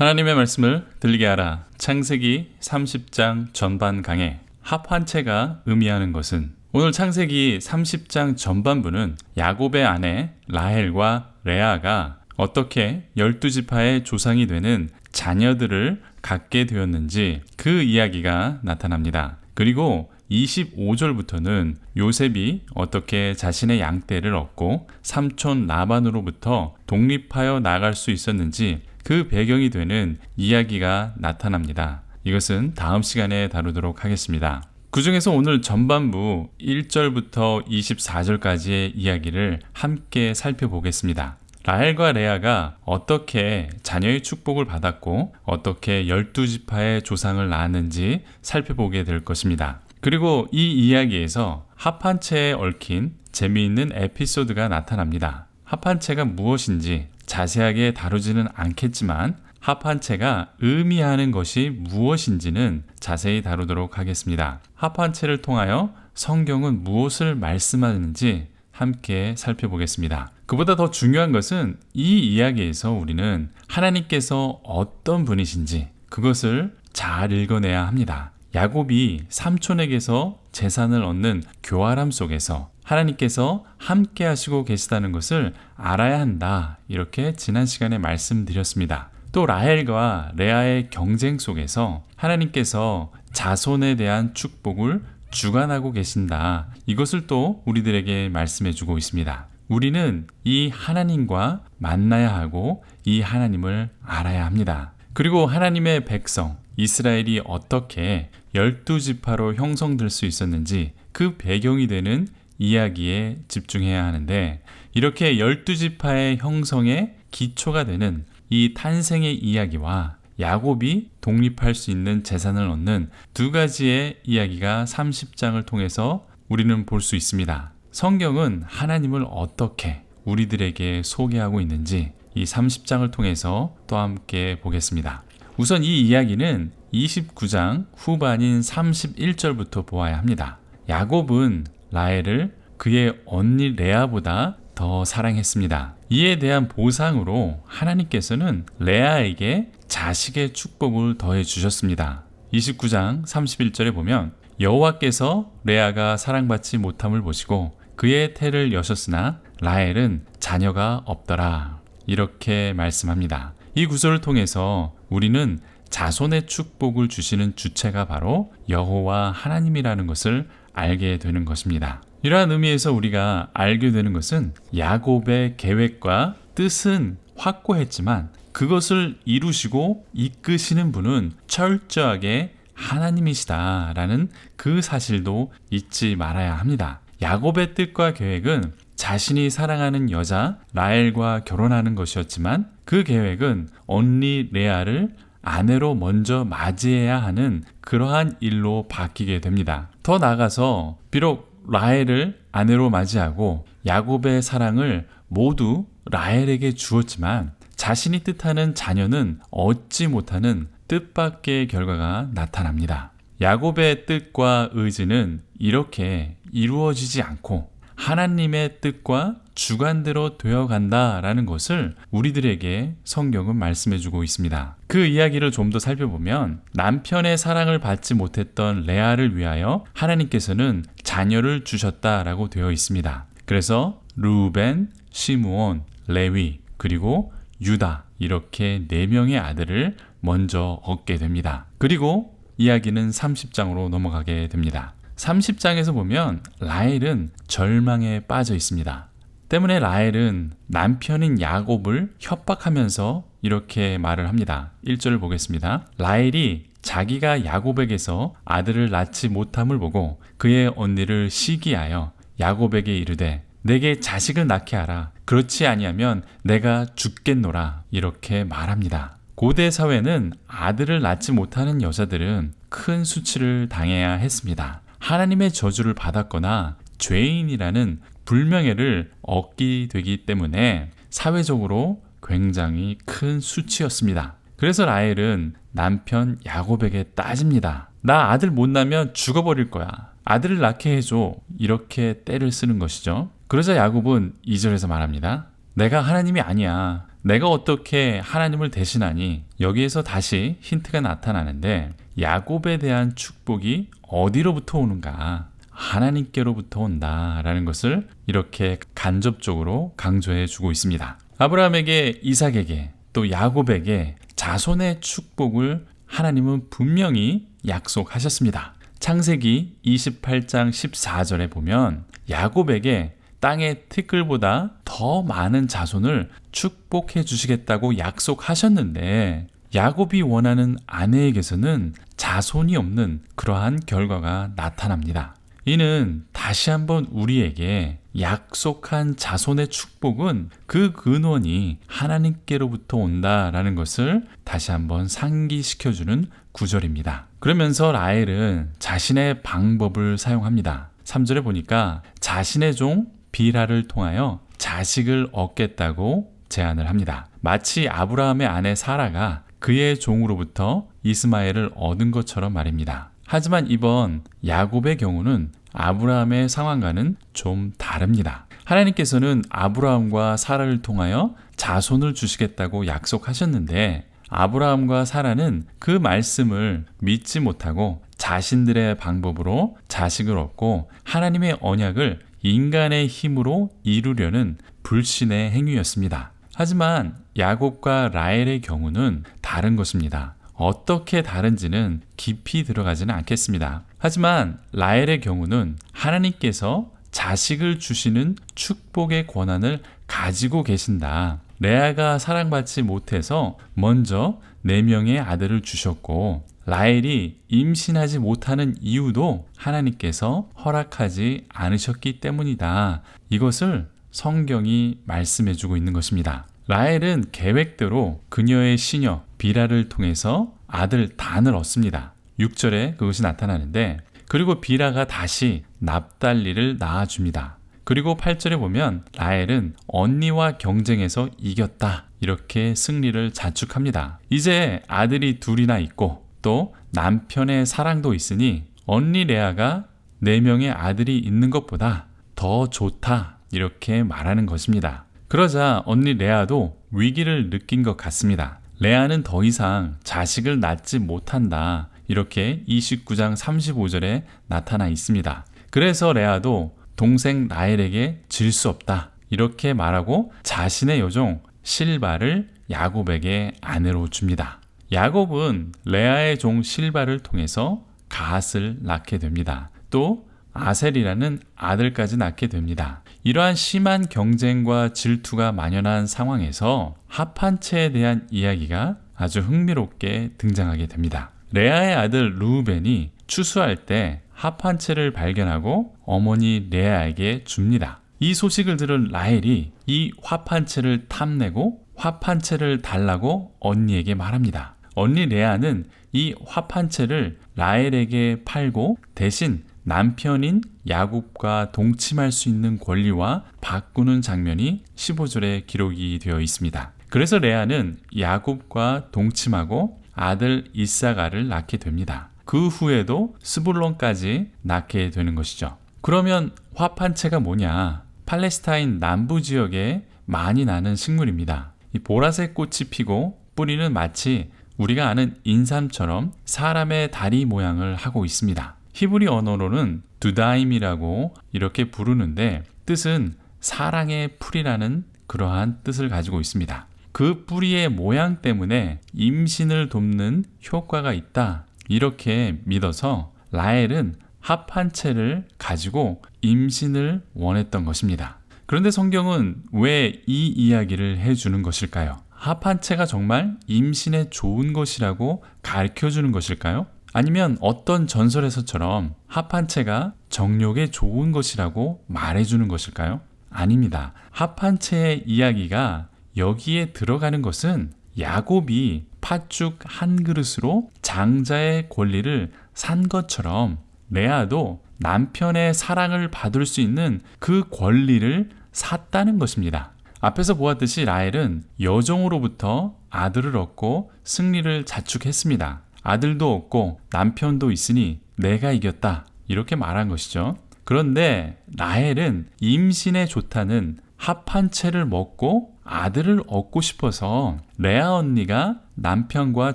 하나님의 말씀을 들리게 하라. 창세기 30장 전반 강해 합한체가 의미하는 것은 오늘 창세기 30장 전반부는 야곱의 아내 라헬과 레아가 어떻게 열두 지파의 조상이 되는 자녀들을 갖게 되었는지 그 이야기가 나타납니다. 그리고 25절부터는 요셉이 어떻게 자신의 양떼를 얻고 삼촌 라반으로부터 독립하여 나갈 수 있었는지 그 배경이 되는 이야기가 나타납니다. 이것은 다음 시간에 다루도록 하겠습니다. 그 중에서 오늘 전반부 1절부터 24절까지의 이야기를 함께 살펴보겠습니다. 라헬과 레아가 어떻게 자녀의 축복을 받았고 어떻게 열두 지파의 조상을 낳았는지 살펴보게 될 것입니다. 그리고 이 이야기에서 합한체에 얽힌 재미있는 에피소드가 나타납니다. 합한체가 무엇인지 자세하게 다루지는 않겠지만 합한체가 의미하는 것이 무엇인지는 자세히 다루도록 하겠습니다. 합한체를 통하여 성경은 무엇을 말씀하는지 함께 살펴보겠습니다. 그보다 더 중요한 것은 이 이야기에서 우리는 하나님께서 어떤 분이신지 그것을 잘 읽어내야 합니다. 야곱이 삼촌에게서 재산을 얻는 교활함 속에서 하나님께서 함께 하시고 계시다는 것을 알아야 한다. 이렇게 지난 시간에 말씀드렸습니다. 또 라헬과 레아의 경쟁 속에서 하나님께서 자손에 대한 축복을 주관하고 계신다. 이것을 또 우리들에게 말씀해 주고 있습니다. 우리는 이 하나님과 만나야 하고 이 하나님을 알아야 합니다. 그리고 하나님의 백성 이스라엘이 어떻게 열두 지파로 형성될 수 있었는지 그 배경이 되는 이야기에 집중해야 하는데 이렇게 열두 지파의 형성의 기초가 되는 이 탄생의 이야기와 야곱이 독립할 수 있는 재산을 얻는 두 가지의 이야기가 30장을 통해서 우리는 볼 수 있습니다. 성경은 하나님을 어떻게 우리들에게 소개하고 있는지 이 30장을 통해서 또 함께 보겠습니다. 우선 이 이야기는 29장 후반인 31절부터 보아야 합니다. 야곱은 라헬을 그의 언니 레아보다 더 사랑했습니다. 이에 대한 보상으로 하나님께서는 레아에게 자식의 축복을 더해 주셨습니다. 29장 31절에 보면 여호와께서 레아가 사랑받지 못함을 보시고 그의 태를 여셨으나 라헬은 자녀가 없더라. 이렇게 말씀합니다. 이 구절을 통해서 우리는 자손의 축복을 주시는 주체가 바로 여호와 하나님이라는 것을 알게 되는 것입니다. 이러한 의미에서 우리가 알게 되는 것은 야곱의 계획과 뜻은 확고했지만 그것을 이루시고 이끄시는 분은 철저하게 하나님이시다라는 그 사실도 잊지 말아야 합니다. 야곱의 뜻과 계획은 자신이 사랑하는 여자 라엘과 결혼하는 것이었지만 그 계획은 언니 레아를 아내로 먼저 맞이해야 하는 그러한 일로 바뀌게 됩니다. 더 나아가서 비록 라헬을 아내로 맞이하고 야곱의 사랑을 모두 라헬에게 주었지만 자신이 뜻하는 자녀는 얻지 못하는 뜻밖의 결과가 나타납니다. 야곱의 뜻과 의지는 이렇게 이루어지지 않고 하나님의 뜻과 주관대로 되어 간다라는 것을 우리들에게 성경은 말씀해 주고 있습니다. 그 이야기를 좀 더 살펴보면 남편의 사랑을 받지 못했던 레아를 위하여 하나님께서는 자녀를 주셨다라고 되어 있습니다. 그래서 루벤, 시므온, 레위, 그리고 유다 이렇게 네 명의 아들을 먼저 얻게 됩니다. 그리고 이야기는 30장으로 넘어가게 됩니다. 30장에서 보면 라헬은 절망에 빠져 있습니다. 때문에 라헬은 남편인 야곱을 협박하면서 이렇게 말을 합니다. 1절을 보겠습니다. 라헬이 자기가 야곱에게서 아들을 낳지 못함을 보고 그의 언니를 시기하여 야곱에게 이르되 내게 자식을 낳게 하라. 그렇지 아니하면 내가 죽겠노라. 이렇게 말합니다. 고대 사회는 아들을 낳지 못하는 여자들은 큰 수치를 당해야 했습니다. 하나님의 저주를 받았거나 죄인이라는 불명예를 얻게 되기 때문에 사회적으로 굉장히 큰 수치였습니다. 그래서 라헬은 남편 야곱에게 따집니다. 나 아들 못 낳으면 죽어버릴 거야. 아들을 낳게 해줘. 이렇게 때를 쓰는 것이죠. 그러자 야곱은 2절에서 말합니다. 내가 하나님이 아니야. 내가 어떻게 하나님을 대신하니 여기에서 다시 힌트가 나타나는데 야곱에 대한 축복이 어디로부터 오는가? 하나님께로부터 온다라는 것을 이렇게 간접적으로 강조해 주고 있습니다. 아브라함에게 이삭에게 또 야곱에게 자손의 축복을 하나님은 분명히 약속하셨습니다. 창세기 28장 14절에 보면 야곱에게 땅의 티끌보다 더 많은 자손을 축복해 주시겠다고 약속하셨는데 야곱이 원하는 아내에게서는 자손이 없는 그러한 결과가 나타납니다. 이는 다시 한번 우리에게 약속한 자손의 축복은 그 근원이 하나님께로부터 온다라는 것을 다시 한번 상기시켜주는 구절입니다. 그러면서 라헬은 자신의 방법을 사용합니다. 3절에 보니까 자신의 종 비라를 통하여 자식을 얻겠다고 제안을 합니다. 마치 아브라함의 아내 사라가 그의 종으로부터 이스마엘을 얻은 것처럼 말입니다. 하지만 이번 야곱의 경우는 아브라함의 상황과는 좀 다릅니다. 하나님께서는 아브라함과 사라를 통하여 자손을 주시겠다고 약속하셨는데 아브라함과 사라는 그 말씀을 믿지 못하고 자신들의 방법으로 자식을 얻고 하나님의 언약을 인간의 힘으로 이루려는 불신의 행위였습니다. 하지만 야곱과 라헬의 경우는 다른 것입니다. 어떻게 다른지는 깊이 들어가지는 않겠습니다. 하지만 라헬의 경우는 하나님께서 자식을 주시는 축복의 권한을 가지고 계신다. 레아가 사랑받지 못해서 먼저 네 명의 아들을 주셨고 라헬이 임신하지 못하는 이유도 하나님께서 허락하지 않으셨기 때문이다. 이것을 성경이 말씀해 주고 있는 것입니다. 라헬은 계획대로 그녀의 시녀 비라를 통해서 아들 단을 얻습니다. 6절에 그것이 나타나는데 그리고 비라가 다시 납달리를 낳아줍니다. 그리고 8절에 보면 라헬은 언니와 경쟁해서 이겼다. 이렇게 승리를 자축합니다. 이제 아들이 둘이나 있고 또 남편의 사랑도 있으니 언니 레아가 네 명의 아들이 있는 것보다 더 좋다. 이렇게 말하는 것입니다. 그러자 언니 레아도 위기를 느낀 것 같습니다. 레아는 더 이상 자식을 낳지 못한다. 이렇게 29장 35절에 나타나 있습니다. 그래서 레아도 동생 라헬에게 질 수 없다. 이렇게 말하고 자신의 여종 실바를 야곱에게 아내로 줍니다. 야곱은 레아의 종 실바를 통해서 가앗을 낳게 됩니다. 또 아셀이라는 아들까지 낳게 됩니다. 이러한 심한 경쟁과 질투가 만연한 상황에서 합한체에 대한 이야기가 아주 흥미롭게 등장하게 됩니다. 레아의 아들 루벤이 추수할 때 합한체를 발견하고 어머니 레아에게 줍니다. 이 소식을 들은 라헬이 이 화판체를 탐내고 화판체를 달라고 언니에게 말합니다. 언니 레아는 이 화판체를 라헬에게 팔고 대신 남편인 야곱과 동침할 수 있는 권리와 바꾸는 장면이 15절에 기록이 되어 있습니다. 그래서 레아는 야곱과 동침하고 아들 이사가를 낳게 됩니다. 그 후에도 스불론까지 낳게 되는 것이죠. 그러면 화판체가 뭐냐? 팔레스타인 남부 지역에 많이 나는 식물입니다. 이 보라색 꽃이 피고 뿌리는 마치 우리가 아는 인삼처럼 사람의 다리 모양을 하고 있습니다. 히브리 언어로는 두다임이라고 이렇게 부르는데 뜻은 사랑의 풀이라는 그러한 뜻을 가지고 있습니다. 그 뿌리의 모양 때문에 임신을 돕는 효과가 있다. 이렇게 믿어서 라헬은 합한 채를 가지고 임신을 원했던 것입니다. 그런데 성경은 왜 이 이야기를 해주는 것일까요? 합한 채가 정말 임신에 좋은 것이라고 가르쳐 주는 것일까요? 아니면 어떤 전설에서처럼 합한체가 정욕에 좋은 것이라고 말해주는 것일까요? 아닙니다. 합한체의 이야기가 여기에 들어가는 것은 야곱이 팥죽 한 그릇으로 장자의 권리를 산 것처럼 레아도 남편의 사랑을 받을 수 있는 그 권리를 샀다는 것입니다. 앞에서 보았듯이 라헬은 여종으로부터 아들을 얻고 승리를 자축했습니다. 아들도 없고 남편도 있으니 내가 이겼다. 이렇게 말한 것이죠. 그런데 라헬은 임신에 좋다는 합한 채를 먹고 아들을 얻고 싶어서 레아 언니가 남편과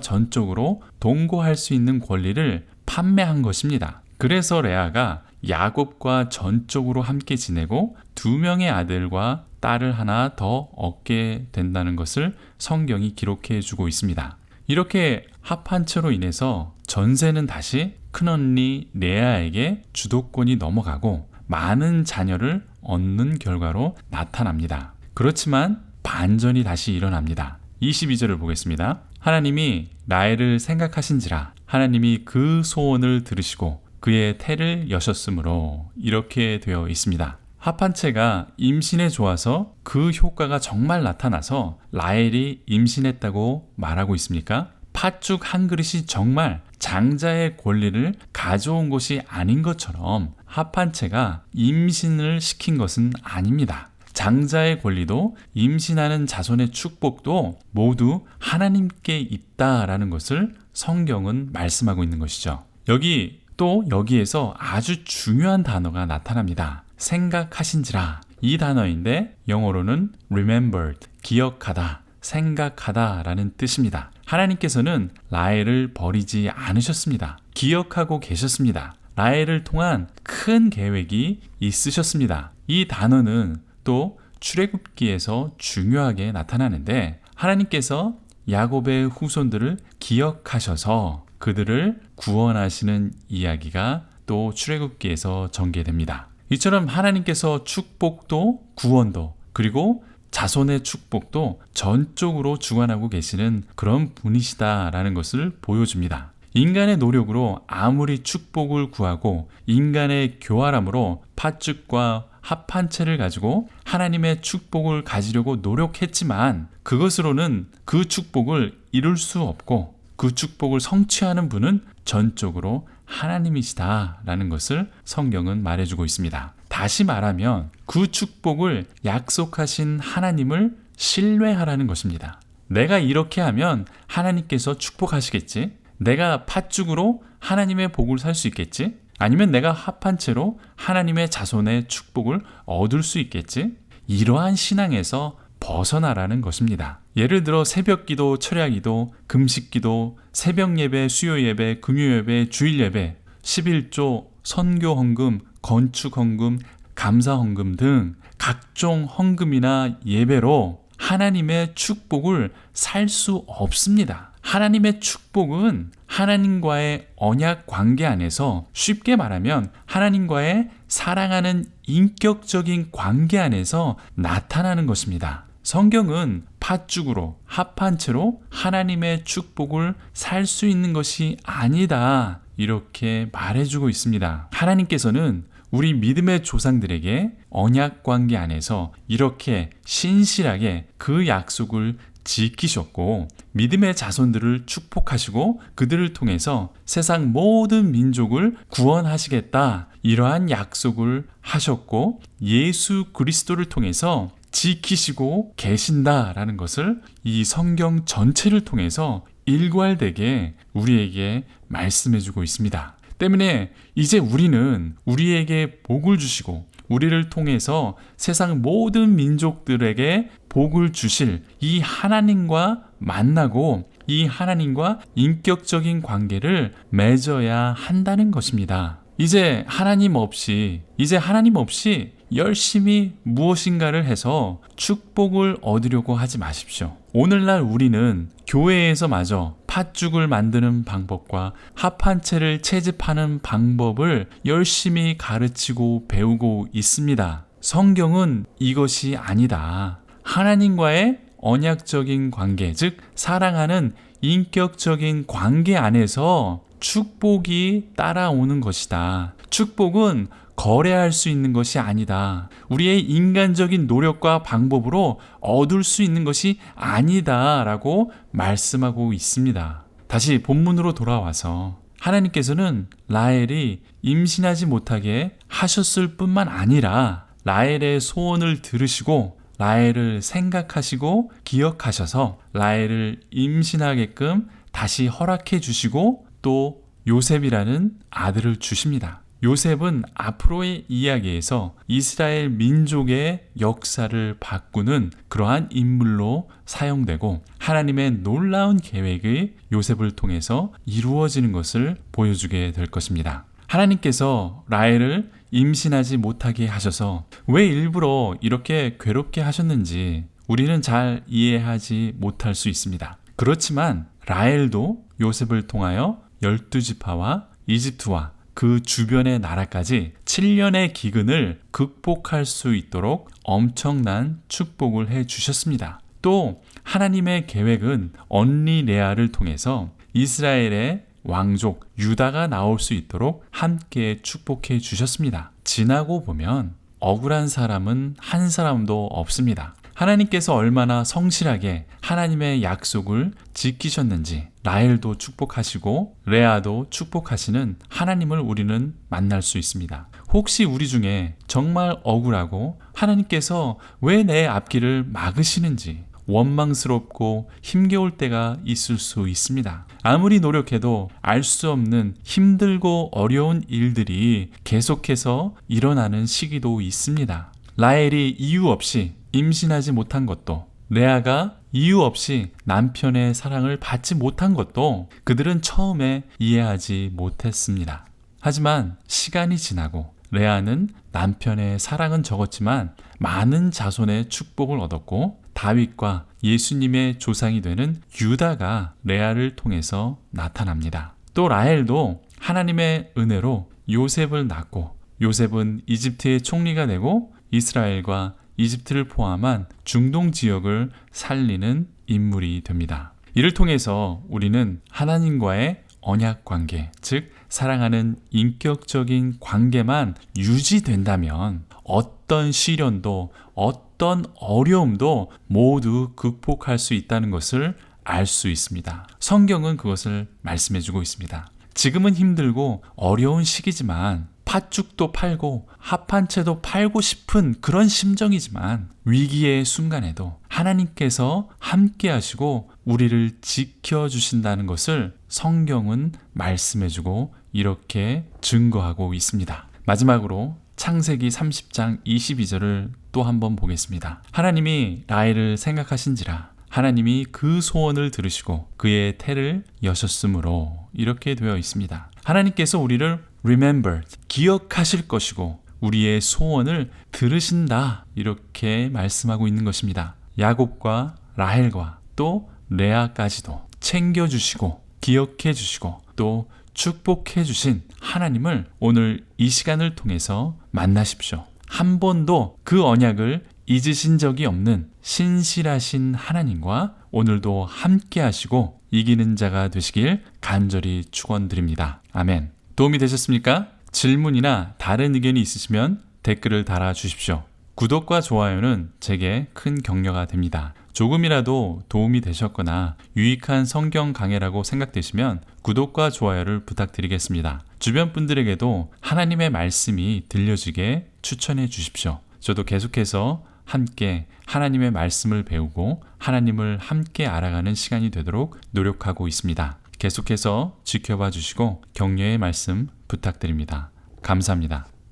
전적으로 동거할 수 있는 권리를 판매한 것입니다. 그래서 레아가 야곱과 전적으로 함께 지내고 두 명의 아들과 딸을 하나 더 얻게 된다는 것을 성경이 기록해 주고 있습니다. 이렇게 합한 채로 인해서 전세는 다시 큰언니 레아에게 주도권이 넘어가고 많은 자녀를 얻는 결과로 나타납니다. 그렇지만 반전이 다시 일어납니다. 22절을 보겠습니다. 하나님이 라엘을 생각하신지라 하나님이 그 소원을 들으시고 그의 태를 여셨으므로 이렇게 되어 있습니다. 합한채가 임신에 좋아서 그 효과가 정말 나타나서 라엘이 임신했다고 말하고 있습니까? 팥죽 한 그릇이 정말 장자의 권리를 가져온 것이 아닌 것처럼 합한채가 임신을 시킨 것은 아닙니다. 장자의 권리도 임신하는 자손의 축복도 모두 하나님께 있다라는 것을 성경은 말씀하고 있는 것이죠. 여기 또 여기에서 아주 중요한 단어가 나타납니다. 생각하신지라. 이 단어인데 영어로는 remembered, 기억하다, 생각하다 라는 뜻입니다. 하나님께서는 라엘을 버리지 않으셨습니다. 기억하고 계셨습니다. 라엘을 통한 큰 계획이 있으셨습니다. 이 단어는 또 출애굽기에서 중요하게 나타나는데 하나님께서 야곱의 후손들을 기억하셔서 그들을 구원하시는 이야기가 또 출애굽기에서 전개됩니다. 이처럼 하나님께서 축복도 구원도 그리고 자손의 축복도 전적으로 주관하고 계시는 그런 분이시다라는 것을 보여줍니다. 인간의 노력으로 아무리 축복을 구하고 인간의 교활함으로 팥죽과 합한 채를 가지고 하나님의 축복을 가지려고 노력했지만 그것으로는 그 축복을 이룰 수 없고 그 축복을 성취하는 분은 전적으로 하나님이시다라는 것을 성경은 말해주고 있습니다. 다시 말하면 그 축복을 약속하신 하나님을 신뢰하라는 것입니다. 내가 이렇게 하면 하나님께서 축복하시겠지? 내가 팥죽으로 하나님의 복을 살 수 있겠지? 아니면 내가 합한 채로 하나님의 자손의 축복을 얻을 수 있겠지? 이러한 신앙에서 벗어나라는 것입니다. 예를 들어 새벽 기도, 철야 기도, 금식 기도, 새벽 예배, 수요 예배, 금요 예배, 주일 예배, 11조, 선교 헌금, 건축 헌금, 감사 헌금 등 각종 헌금이나 예배로 하나님의 축복을 살 수 없습니다. 하나님의 축복은 하나님과의 언약 관계 안에서 쉽게 말하면 하나님과의 사랑하는 인격적인 관계 안에서 나타나는 것입니다. 성경은 팥죽으로 합한 채로 하나님의 축복을 살 수 있는 것이 아니다. 이렇게 말해주고 있습니다. 하나님께서는 우리 믿음의 조상들에게 언약 관계 안에서 이렇게 신실하게 그 약속을 지키셨고 믿음의 자손들을 축복하시고 그들을 통해서 세상 모든 민족을 구원하시겠다 이러한 약속을 하셨고 예수 그리스도를 통해서 지키시고 계신다라는 것을 이 성경 전체를 통해서 일괄되게 우리에게 말씀해 주고 있습니다. 때문에 이제 우리는 우리에게 복을 주시고 우리를 통해서 세상 모든 민족들에게 복을 주실 이 하나님과 만나고 이 하나님과 인격적인 관계를 맺어야 한다는 것입니다. 이제 하나님 없이, 이제 하나님 없이 열심히 무엇인가를 해서 축복을 얻으려고 하지 마십시오. 오늘날 우리는 교회에서 마저 팥죽을 만드는 방법과 합한 채를 채집하는 방법을 열심히 가르치고 배우고 있습니다. 성경은 이것이 아니다. 하나님과의 언약적인 관계, 즉, 사랑하는 인격적인 관계 안에서 축복이 따라오는 것이다. 축복은 거래할 수 있는 것이 아니다. 우리의 인간적인 노력과 방법으로 얻을 수 있는 것이 아니다. 라고 말씀하고 있습니다. 다시 본문으로 돌아와서 하나님께서는 라엘이 임신하지 못하게 하셨을 뿐만 아니라 라엘의 소원을 들으시고 라엘을 생각하시고 기억하셔서 라엘을 임신하게끔 다시 허락해 주시고 또 요셉이라는 아들을 주십니다. 요셉은 앞으로의 이야기에서 이스라엘 민족의 역사를 바꾸는 그러한 인물로 사용되고 하나님의 놀라운 계획이 요셉을 통해서 이루어지는 것을 보여주게 될 것입니다. 하나님께서 라헬을 임신하지 못하게 하셔서 왜 일부러 이렇게 괴롭게 하셨는지 우리는 잘 이해하지 못할 수 있습니다. 그렇지만 라헬도 요셉을 통하여 열두 지파와 이집트와 그 주변의 나라까지 7년의 기근을 극복할 수 있도록 엄청난 축복을 해 주셨습니다. 또 하나님의 계획은 언니 레아를 통해서 이스라엘의 왕족 유다가 나올 수 있도록 함께 축복해 주셨습니다. 지나고 보면 억울한 사람은 한 사람도 없습니다. 하나님께서 얼마나 성실하게 하나님의 약속을 지키셨는지 라헬도 축복하시고 레아도 축복하시는 하나님을 우리는 만날 수 있습니다. 혹시 우리 중에 정말 억울하고 하나님께서 왜 내 앞길을 막으시는지 원망스럽고 힘겨울 때가 있을 수 있습니다. 아무리 노력해도 알 수 없는 힘들고 어려운 일들이 계속해서 일어나는 시기도 있습니다. 라헬이 이유 없이 임신하지 못한 것도 레아가 이유 없이 남편의 사랑을 받지 못한 것도 그들은 처음에 이해하지 못했습니다. 하지만 시간이 지나고 레아는 남편의 사랑은 적었지만 많은 자손의 축복을 얻었고 다윗과 예수님의 조상이 되는 유다가 레아를 통해서 나타납니다. 또 라헬도 하나님의 은혜로 요셉을 낳고 요셉은 이집트의 총리가 되고 이스라엘과 이집트를 포함한 중동 지역을 살리는 인물이 됩니다. 이를 통해서 우리는 하나님과의 언약 관계, 즉 사랑하는 인격적인 관계만 유지된다면 어떤 시련도 어떤 어려움도 모두 극복할 수 있다는 것을 알 수 있습니다. 성경은 그것을 말씀해 주고 있습니다. 지금은 힘들고 어려운 시기지만 팥죽도 팔고 합한채도 팔고 싶은 그런 심정이지만 위기의 순간에도 하나님께서 함께 하시고 우리를 지켜 주신다는 것을 성경은 말씀해 주고 이렇게 증거하고 있습니다. 마지막으로 창세기 30장 22절을 또 한번 보겠습니다. 하나님이 라헬을 생각하신지라 하나님이 그 소원을 들으시고 그의 태를 여셨으므로 이렇게 되어 있습니다. 하나님께서 우리를 remember 기억하실 것이고 우리의 소원을 들으신다 이렇게 말씀하고 있는 것입니다. 야곱과 라헬과 또 레아까지도 챙겨 주시고 기억해 주시고 또 축복해 주신 하나님을 오늘 이 시간을 통해서 만나십시오. 한 번도 그 언약을 잊으신 적이 없는 신실하신 하나님과 오늘도 함께 하시고 이기는 자가 되시길 간절히 축원드립니다. 아멘. 도움이 되셨습니까? 질문이나 다른 의견이 있으시면 댓글을 달아 주십시오. 구독과 좋아요는 제게 큰 격려가 됩니다. 조금이라도 도움이 되셨거나 유익한 성경 강해라고 생각되시면 구독과 좋아요를 부탁드리겠습니다. 주변 분들에게도 하나님의 말씀이 들려지게 추천해 주십시오. 저도 계속해서 함께 하나님의 말씀을 배우고 하나님을 함께 알아가는 시간이 되도록 노력하고 있습니다. 계속해서 지켜봐 주시고 격려의 말씀 부탁드립니다. 감사합니다.